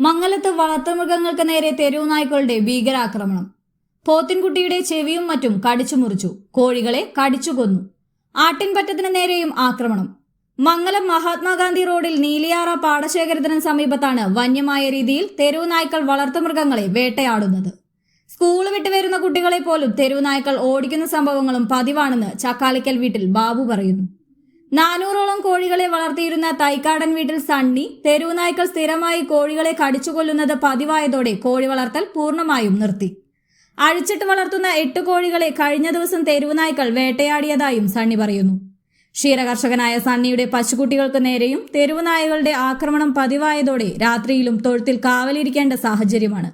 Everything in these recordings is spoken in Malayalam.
മംഗലത്ത് വളർത്തുമൃഗങ്ങൾക്ക് നേരെ തെരുവുനായ്ക്കളുടെ ഭീകരാക്രമണം. പോത്തിൻകുട്ടിയുടെ ചെവിയും മറ്റും കടിച്ചു മുറിച്ചു. കോഴികളെ കടിച്ചു കൊന്നു. ആട്ടിൻപറ്റത്തിന് നേരെയും ആക്രമണം. മംഗലം മഹാത്മാഗാന്ധി റോഡിൽ നീലിയാറ പാടശേഖരത്തിന് സമീപത്താണ് വന്യമായ രീതിയിൽ തെരുവുനായ്ക്കൾ വളർത്തുമൃഗങ്ങളെ വേട്ടയാടുന്നത്. സ്കൂൾ വിട്ട് വരുന്ന കുട്ടികളെ പോലും തെരുവുനായ്ക്കൾ ഓടിക്കുന്ന സംഭവങ്ങളും പതിവാണെന്ന് ചക്കാലിക്കൽ വീട്ടിൽ ബാബു പറയുന്നു. നാനൂറോളം കോഴികളെ വളർത്തിയിരുന്ന തൈക്കാടൻ വീട്ടിൽ സണ്ണി തെരുവുനായ്ക്കൾ സ്ഥിരമായി കോഴികളെ കടിച്ചുകൊല്ലുന്നത് പതിവായതോടെ കോഴി വളർത്തൽ പൂർണമായും നിർത്തി. അഴിച്ചിട്ട് വളർത്തുന്ന എട്ട് കോഴികളെ കഴിഞ്ഞ ദിവസം തെരുവുനായ്ക്കൾ വേട്ടയാടിയതായും സണ്ണി പറയുന്നു. ക്ഷീരകർഷകനായ സണ്ണിയുടെ പശുക്കുട്ടികൾക്ക് നേരെയും തെരുവുനായകളുടെ ആക്രമണം പതിവായതോടെ രാത്രിയിലും തൊഴുത്തിൽ കാവലിരിക്കേണ്ട സാഹചര്യമാണ്.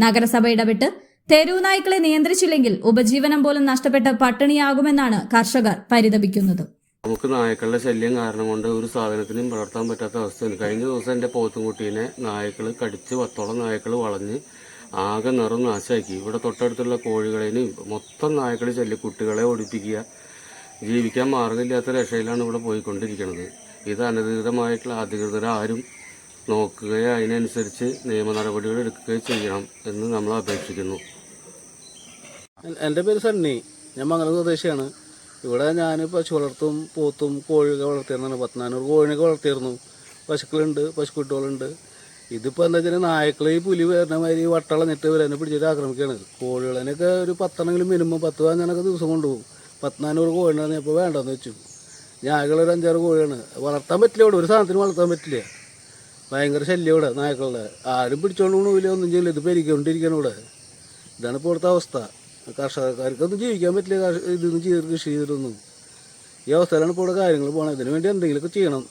നഗരസഭ ഇടപെട്ട് തെരുവുനായ്ക്കളെ നിയന്ത്രിച്ചില്ലെങ്കിൽ ഉപജീവനം പോലും നഷ്ടപ്പെട്ട് പട്ടിണിയാകുമെന്നാണ് കർഷകർ പരിതപിക്കുന്നത്. നമുക്ക് നായ്ക്കളുടെ ശല്യം കാരണം കൊണ്ട് ഒരു സാധനത്തിനും വളർത്താൻ പറ്റാത്ത അവസ്ഥയാണ് കഴിഞ്ഞ ദിവസം എന്റെ പോത്തുംകുട്ടീനെ നായ്ക്കൾ കടിച്ച് പത്തോളം നായ്ക്കൾ വളഞ്ഞ് ആകെ നിറം നാശാക്കി. ഇവിടെ തൊട്ടടുത്തുള്ള കോഴികളെയും മൊത്തം നായ്ക്കൾ ശല്യം കുട്ടികളെ ഒടിപ്പിക്കുക ജീവിക്കാൻ മാർഗമില്ലാത്ത രക്ഷയിലാണ് ഇവിടെ പോയിക്കൊണ്ടിരിക്കുന്നത്. ഇത് അനധികൃതമായിട്ടുള്ള അധികൃതർ ആരും നോക്കുകയോ അതിനനുസരിച്ച് നിയമ നടപടികൾ എടുക്കുകയോ ചെയ്യണം എന്ന് നമ്മൾ അപേക്ഷിക്കുന്നു. എന്റെ പേര് സണ്ണി. ഞാൻ മംഗളം സ്വദേശിയാണ്. ഇവിടെ ഞാൻ പശു വളർത്തും പോത്തും കോഴിയൊക്കെ വളർത്തിയിരുന്നാണ് പത്തനാനൂറ് കോഴിനൊക്കെ വളർത്തിയിരുന്നു. പശുക്കളുണ്ട് പശുക്കുട്ടികളുണ്ട്. ഇതിപ്പോൾ എന്താ വെച്ചാൽ നായ്ക്കൾ ഈ പുലി വരുന്ന മാതിരി വട്ടളഞ്ഞിട്ട് ഇവരെന്നെ പിടിച്ചിട്ട് ആക്രമിക്കുകയാണ്. കോഴികളെനൊക്കെ ഒരു പത്തെണ്ണെങ്കിലും മിനിമം പത്ത് പതിനൊക്കെ ദിവസം കൊണ്ടുപോകും. പത്തിനാനൂറ് കോഴിനാണ് ഇപ്പോൾ വേണ്ടെന്ന് വെച്ചു. ഞായകളൊരു ഒരു അഞ്ചാറ് കോഴിയാണ്. വളർത്താൻ പറ്റില്ല ഇവിടെ. ഒരു സാധനത്തിന് വളർത്താൻ പറ്റില്ല. ഭയങ്കര ശല്യം ഇവിടെ നായ്ക്കളുടെ. ആരും പിടിച്ചോണ്ട് ഒന്നും ചെയ്യില്ല. ഇത് പെരിക്കൊണ്ടിരിക്കണം ഇവിടെ. ഇതാണ് ഇപ്പോഴത്തെ അവസ്ഥ. കർഷകർക്കൊന്നും ജീവിക്കാൻ പറ്റില്ല. ഇതൊന്നും ചെയ്ത് കൃഷി ചെയ്തിട്ടൊന്നും. ഈ അവസ്ഥയിലാണ് ഇപ്പോൾ ഇവിടെ കാര്യങ്ങൾ പോകണം ഇതിനു വേണ്ടി എന്തെങ്കിലുമൊക്കെ ചെയ്യണം.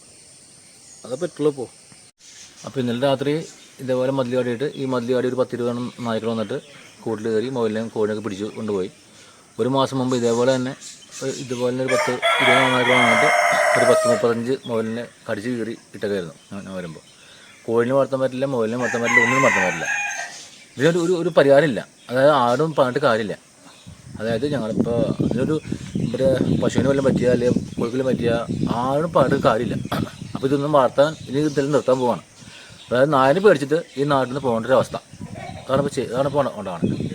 അതേ പറ്റുള്ളൂ ഇപ്പോൾ അപ്പോൾ ഇന്നലെ രാത്രി ഇതേപോലെ മതിലുകാടിയിട്ട് ഈ മതിലുകാടി ഒരു പത്ത് രൂപ നായ്ക്കൾ വന്നിട്ട് കൂട്ടിൽ കയറി മൊബൈലിനെയും കോഴിനൊക്കെ പിടിച്ച് കൊണ്ടുപോയി. ഒരു മാസം മുമ്പ് ഇതേപോലെ തന്നെ ഒരു ഇതുപോലെ ഒരു പത്ത് ഇരുപത് നായ്ക്കൾ വന്നിട്ട് ഒരു പത്ത് മുപ്പത്തഞ്ച് മൊബൈലിനെ കടിച്ച് കീറി ഇട്ടൊക്കെയായിരുന്നു ഞാൻ വരുമ്പോൾ കോഴിനെ വളർത്താൻ പറ്റില്ല മൊബൈലിനെ വളർത്താൻ പറ്റില്ല ഒന്നിനും വളർത്താൻ പറ്റില്ല. ഇതിനൊരു ഒരു ഒരു പരിഹാരമില്ല. അതായത് ആടും പറഞ്ഞിട്ട് കാര്യമില്ല. അതായത് ഞങ്ങളിപ്പോൾ അതിനൊരു ഇവിടെ പശുവിന് വല്ലതും പറ്റിയ അല്ലെങ്കിൽ കോഴിക്കലും പറ്റിയ ആടും പറഞ്ഞിട്ട് കാര്യമില്ല. അപ്പോൾ ഇതൊന്നും വളർത്താൻ ഇനി ഇതെല്ലാം നിർത്താൻ പോവാണ്. അതായത് നായനെ പേടിച്ചിട്ട് ഈ നാട്ടിൽ നിന്ന് പോകേണ്ട ഒരു അവസ്ഥ. കാരണം ഇപ്പോൾ കാരണം ഇപ്പോൾ ഉണ്ടാവുന്നത്